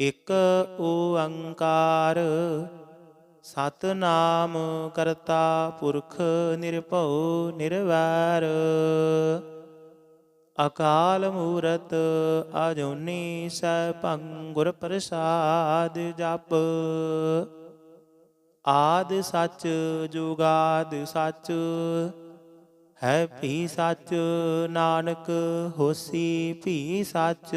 ਇਕ ਓੰਕਾਰ, ਸਤਨਾਮ ਕਰਤਾ ਪੁਰਖ ਨਿਰਭਉ ਨਿਰਵੈਰ। ਅਕਾਲ ਮੂਰਤ ਅਜੂਨੀ ਸੈਭੰ ਗੁਰ ਪ੍ਰਸਾਦ ਜਪ। ਆਦ ਸੱਚ ਜੁਗਾਦ ਸੱਚ ਹੈ ਭੀ ਸੱਚ ਨਾਨਕ ਹੋਸੀ ਭੀ ਸੱਚ।